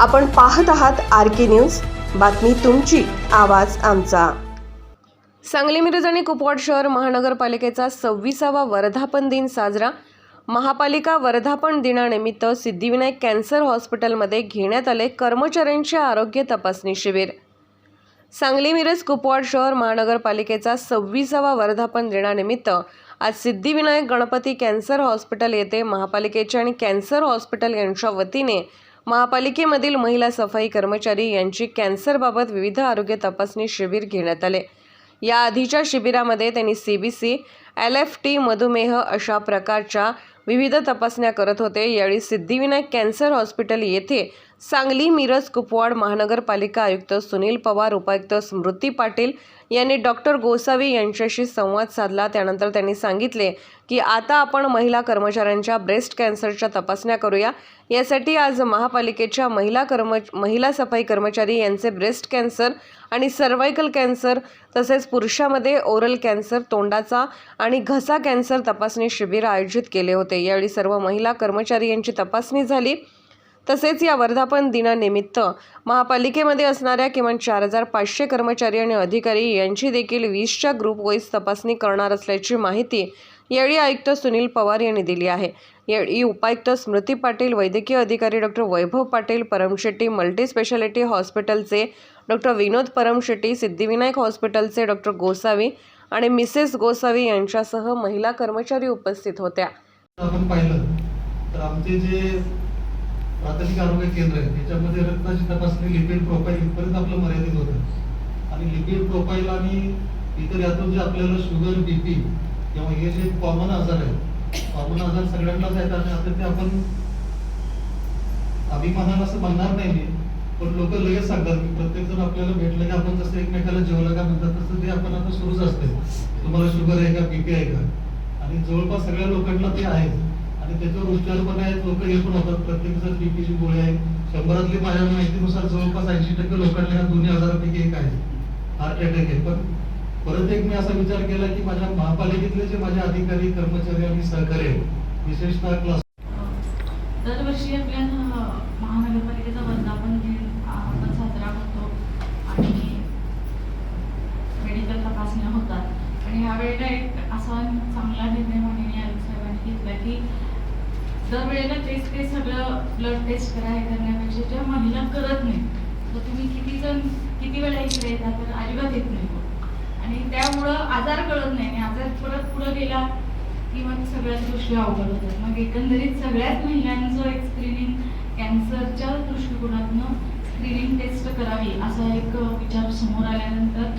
आपण पाहत आहात आर के न्यूज. बातमी तुमची आवाज आमचा. सांगली मिरज आणि कुपवाड शहर महानगरपालिकेचा सव्वीसावा वर्धापन दिन साजरा. महापालिका वर्धापन दिनानिमित्त सिद्धिविनायक कॅन्सर हॉस्पिटलमध्ये घेण्यात आले कर्मचाऱ्यांचे आरोग्य तपासणी शिबिर. सांगली मिरज कुपवाड शहर महानगरपालिकेचा सव्वीसावा वर्धापन दिनानिमित्त आज सिद्धिविनायक गणपती कॅन्सर हॉस्पिटल येथे महापालिकेचे आणि कॅन्सर हॉस्पिटल यांच्या वतीने महापालिकेमधील महिला सफाई कर्मचारी यांची कॅन्सरबाबत विविध आरोग्य तपासणी शिबिर घेण्यात आले. या आधीच्या शिबिरामध्ये त्यांनी C B C L F T मधुमेह अशा प्रकारच्या विविध तपासण्या करत होते. यावेळी सिद्धिविनायक कॅन्सर हॉस्पिटल येथे सांगली मिरज कुपवाड महानगरपालिका आयुक्त सुनील पवार उपायुक्त स्मृती पाटील यांनी डॉक्टर गोसावी यांच्याशी संवाद साधला. त्यानंतर त्यांनी सांगितले की आता आपण महिला कर्मचाऱ्यांच्या ब्रेस्ट कॅन्सरच्या तपासण्या करूया. यासाठी आज महापालिकेच्या महिला कर्म महिला सफाई कर्मचारी यांचे ब्रेस्ट कॅन्सर आणि सर्वायकल कॅन्सर तसेच पुरुषामध्ये ओरल कॅन्सर तोंडाचा आणि घसा कॅन्सर तपासणी शिबिर आयोजित केले होते. यावेळी सर्व महिला कर्मचारी यांची तपासणी झाली. तसेच या वर्धापन दिनानिमित्त महापालिकेमध्ये असणाऱ्या किमान चार हजार पाचशे कर्मचारी आणि अधिकारी यांची देखील वीसच्या ग्रुप वाईज तपासणी करणार असल्याची माहिती यावेळी आयुक्त सुनील पवार यांनी दिली आहे. यावेळी उपायुक्त स्मृती पाटील वैद्यकीय अधिकारी doctor Vaibhav Patil Paramshetti multi speciality हॉस्पिटलचे डॉक्टर विनोद परमशेट्टी सिद्धिविनायक हॉस्पिटलचे डॉक्टर गोसावी आणि मिसेस गोसावी यांच्यासह महिला कर्मचारी उपस्थित होत्या. आपण पाहिलं तर आमचे जे प्राथमिक आरोग्य केंद्र आहे. त्याच्यामध्ये रक्ताची तपासणी लिपिड प्रोफाईल इथपर्यंत आपलं मर्यादित होतं. आणि लिपिड प्रोफाईल आणि इतर यातून जे आपल्याला शुगर बीपी किंवा हे जे कॉमन आजार आहेत कॉमन आजार सगळ्यांनाच आहेत आणि आता ते आपण अभिमानानं असं म्हणणार नाही मी पण लोक लगेच सांगतात की प्रत्येक जण आपल्याला भेटलं की आपण जसं एकमेकाला जेवलं का म्हणतात तसं ते आपण आता सुरूच असते तुम्हाला शुगर आहे का बीपी आहे का? आणि जवळपास सगळ्या लोकांना ते आहे. आणि त्याच्यावर उपचार पण आहेत लोक हे पण होतात. प्रत्येक जण बीपीची गोळी आहे. शंभरातली माझ्या माहितीनुसार जवळपास ऐंशी टक्के लोकांना ह्या दोन्ही आजारापैकी एक आहे. हार्ट अटॅक आहे. पण परत एक मी असा विचार केला की माझ्या महापालिकेतले जे माझे अधिकारी कर्मचारी आणि सहकारी आहेत विशेषतः क्लास दरवर्षी आपल्या महानगरपालिकेचा वर्धापन दिन आपण साजरा करतो. आणि मेडिकल तपासण्या होतात. आणि ह्यावेळेला एक असा चांगला निर्णय म्हणून आयुक्त साहेबांनी घेतला की दरवेळेला तेच ते सगळं ब्लड टेस्ट करा हे करण्यापेक्षा ज्या महिला करत नाही तर तुम्ही किती जण किती वेळा इकडे येतात तर अजिबात येत नाही आणि त्यामुळं आजार कळत नाही आणि आजार परत पुढे गेला की मग सगळ्याच गोष्टी अवघड होतात. मग एकंदरीत सगळ्याच महिलांचं एक स्क्रीनिंग कॅन्सरच्या दृष्टिकोनातून स्क्रीनिंग टेस्ट करावी असा एक विचार समोर आल्यानंतर